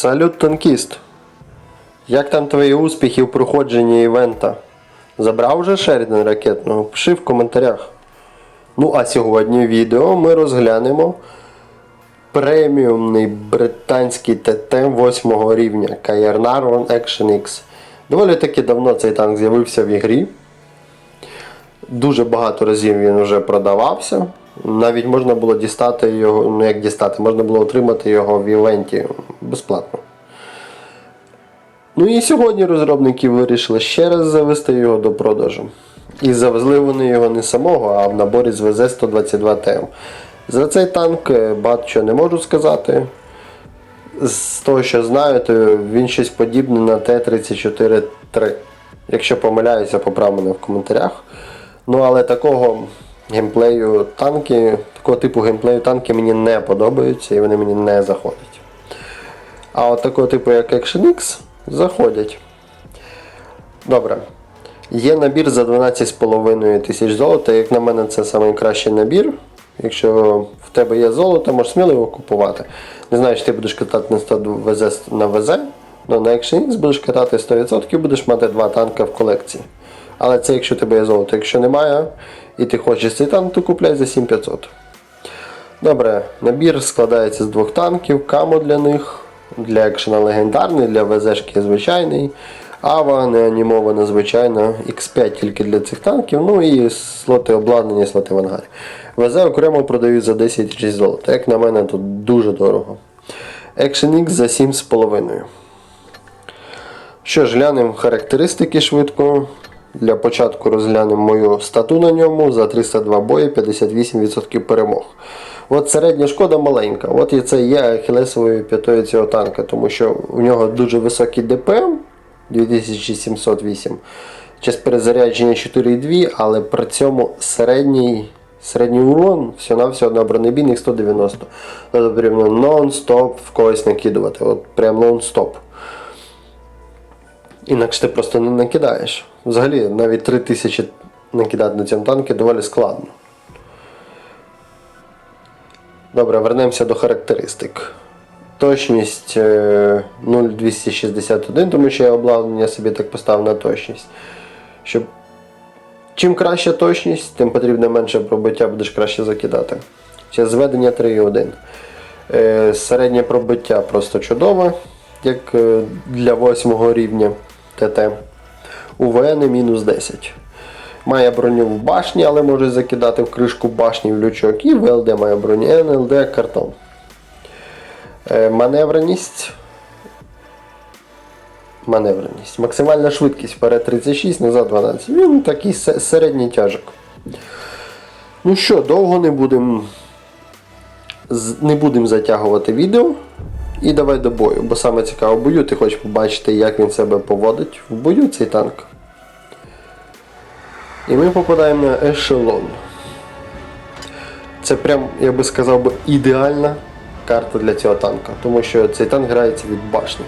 Салют, танкіст. Як там твої успіхи в проходженні івента? Забрав вже Шеріден ракетного? Пиши в коментарях. Ну а сьогодні в відео ми розглянемо преміумний британський ТТ 8 рівня Kayarnar One Action X. Доволі таки давно цей танк з'явився в ігрі. Дуже багато разів він вже продавався. Навіть можна було дістати його, ну як дістати, можна було отримати його в івенті безплатно. Ну і сьогодні розробники вирішили ще раз завести його до продажу. І завезли вони його не самого, а в наборі з ВЗ-122ТМ. За цей танк е, багато чого не можу сказати. З того, що знаю, то він щось подібне на Т-34-3. Якщо помиляюся, поправ мене в коментарях. Ну, але такого геймплею танки, такого типу геймплею танки мені не подобаються і вони мені не заходять. А от такого типу, як Action X, заходять. Добре. Є набір за 12,5 тисяч золота. Як на мене, це найкращий набір. Якщо в тебе є золото, можеш сміло його купувати. Не знаю, чи ти будеш катати на 100 ВЗ на ВЗ, але на Action X будеш катати 100% будеш мати два танка в колекції. Але це якщо тебе є золото. Якщо немає і ти хочеш цей танк, то купляй за 7500. Добре, набір складається з двох танків, камо для них, для екшена легендарний, для ВЗшки звичайний. Ава не анімована звичайно, X5 тільки для цих танків, ну і слоти обладнання, слоти в ангарі. ВЗ окремо продають за 10 тисяч золота. Як на мене, тут дуже дорого. Action X за 7,5. Що ж, глянемо характеристики швидко. Для початку розглянемо мою стату на ньому за 302 бої, 58% перемог. От середня шкода маленька. От і це є ахілесовою п'ятою цього танка, тому що у нього дуже високий ДПМ 2708. Час перезарядження 4,2, але при цьому середній середній урон всього-навсього на бронебійних 190. Тобто потрібно нон-стоп в когось накидувати. От прям нон-стоп. Інакше ти просто не накидаєш. Взагалі, навіть 3000 накидати на цьому танку доволі складно. Добре, вернемося до характеристик. Точність е, 0,261, тому що я обладнання собі так поставив на точність. Щоб Чим краща точність, тим потрібно менше пробиття, будеш краще закидати. Ще зведення 3,1. Е, Середнє пробиття просто чудове, як е, для 8 рівня ТТ. УВН мінус 10. Має броню в башні, але може закидати в кришку башні в лючок. І ВЛД має броню, НЛД картон. Е, Маневреність. Маневреність. Максимальна швидкість вперед 36, назад 12. Він такий середній тяжок. Ну що, довго не будемо не будемо затягувати відео. І давай до бою, бо саме цікаво бою, ти хочеш побачити, як він себе поводить в бою цей танк. І ми попадаємо на ешелон. Це прям, я би сказав, ідеальна карта для цього танка, тому що цей танк грається від башні.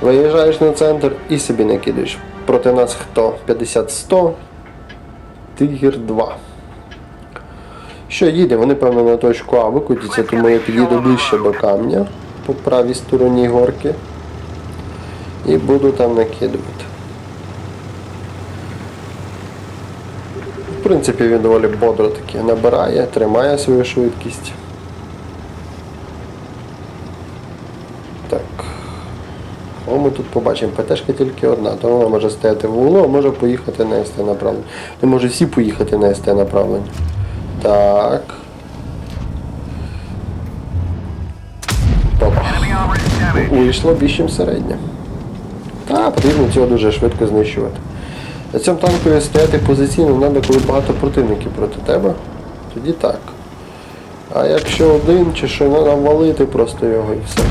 Виїжджаєш на центр і собі накидаєш. Проти нас хто? 50-100, Тигр 2. Що їде? Вони, певно, на точку А викотяться, тому я підійду ближче до камня по правій стороні горки. І буду там накидувати. В принципі, він доволі бодро таки набирає, тримає свою швидкість. Так. О, ми тут побачимо, ПТшка тільки одна, то вона може стояти в углу, а може поїхати на СТ направлення. Не може всі поїхати на СТ направлення. Так. Вийшло більш ніж середнє. Та, потрібно цього дуже швидко знищувати. На цьому танкові стояти позиційно треба, коли багато противників проти тебе. Тоді так. А якщо один чи що, треба валити просто його і все.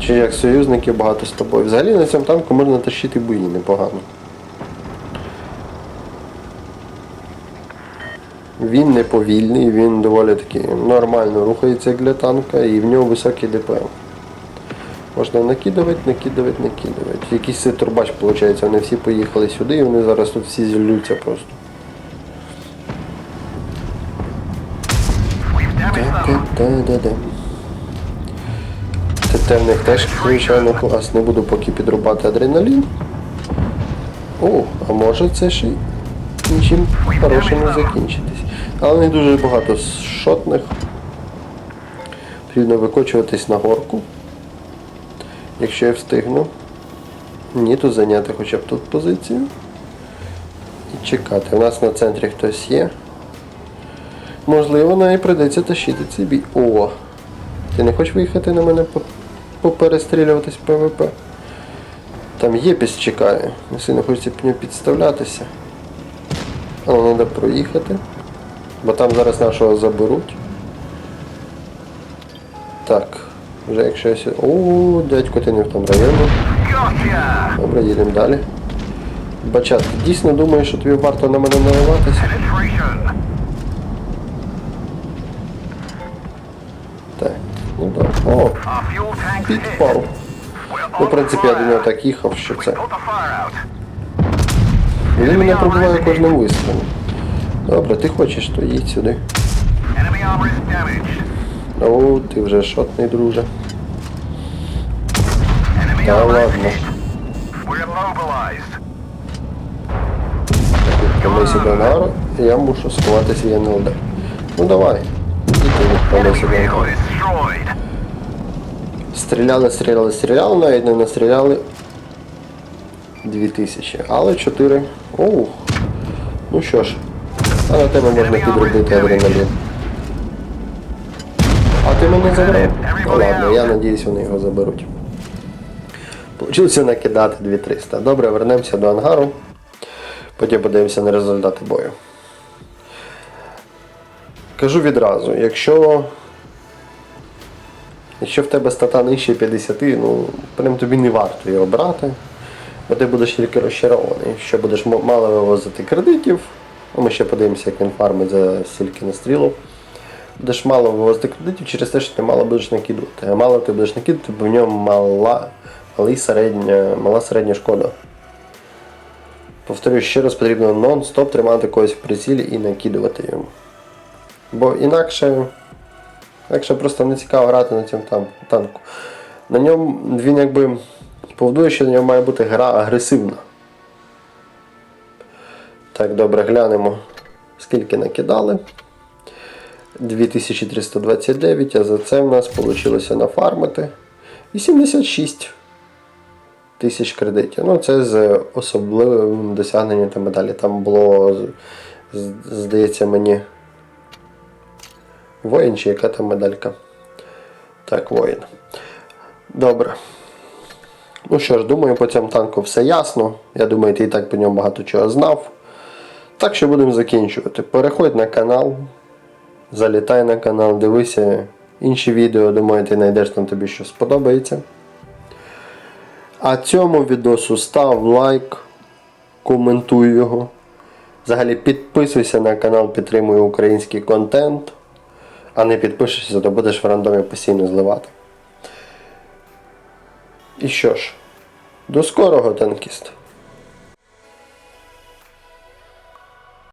Чи як союзників багато з тобою. Взагалі на цьому танку можна тащити бої непогано. Він не повільний, він доволі таки нормально рухається як для танка і в нього високий ДПМ. Можна накидувати, накидувати, накидувати. Якийсь це турбач, виходить, вони всі поїхали сюди і вони зараз тут всі зіллються просто. Та-та-та-да-да. Це в них теж, звичайно, клас. Не буду поки підрубати адреналін. О, а може це ще нічим хорошим не закінчитись. Але не дуже багато шотних. Потрібно викочуватись на горку. Якщо я встигну. Ні, то зайняти хоча б тут позицію. І чекати. У нас на центрі хтось є. Можливо, навіть прийдеться тащити цей бій. О! Ти не хочеш виїхати на мене поперестрілюватись ПВП? Там єпіс чекає. Не сильно хочеться підставлятися. Але треба проїхати. Бо там зараз нашого заберуть. Так. Вже якщо я сюди... О, дядько, ти не в тому районі. Добре, їдемо далі. Бачат, ти дійсно думаєш, що тобі варто на мене наливатися? Так, ну так. О, підпав. Ну, в принципі, я до нього так їхав, що це. Він мене пробиває кожним вистрілом. Добре, ти хочеш, то їдь сюди. О, ти вже шотний, друже. Та ладно. Відправляйся до ангару, і я мушу сховатися ЄНЛД. Ну давай. І ти відправляйся до destroyed. Стріляли, стріляли, стріляли, навіть не настріляли 2000. Але 4. Оу. Ну що ж. А на тебе можна підробити адреналін. А ти мене забрав? Ну ладно, я надіюсь, вони його заберуть. Получилося накидати 2300. Добре, вернемося до ангару. Потім подивимося на результати бою. Кажу відразу, якщо Якщо в тебе стата нижче 50, ну прям тобі не варто його брати, бо ти будеш тільки розчарований. Що будеш мало вивозити кредитів, ми ще подивимося, як він фармить за стільки настрілу. Будеш мало вивозити кредитів через те, що ти мало будеш накидувати. А мало ти будеш накидувати, бо в ньому мала, малий середня, мала середня шкода. Повторюю, ще раз потрібно нон-стоп тримати когось в прицілі і накидувати йому. Бо інакше Якщо просто не цікаво грати на цьому танку. На ньому він якби повдує, що на ньому має бути гра агресивна. Так, добре, глянемо, скільки накидали. 2329, а за це в нас вийшло нафармити 86 тисяч кредитів. Ну, це з особливим досягненням та медалі. Там було, здається, мені. Воїн чи яка там медалька? Так, воїн. Добре. Ну що ж, думаю, по цьому танку все ясно. Я думаю, ти і так по ньому багато чого знав. Так що будемо закінчувати. Переходь на канал, залітай на канал, дивися інші відео, думаю, ти знайдеш там тобі що сподобається. А цьому відосу став лайк, коментуй його. Взагалі підписуйся на канал, підтримуй український контент. А не підпишешся, то будеш в рандомі постійно зливати. І що ж, до скорого, танкіст!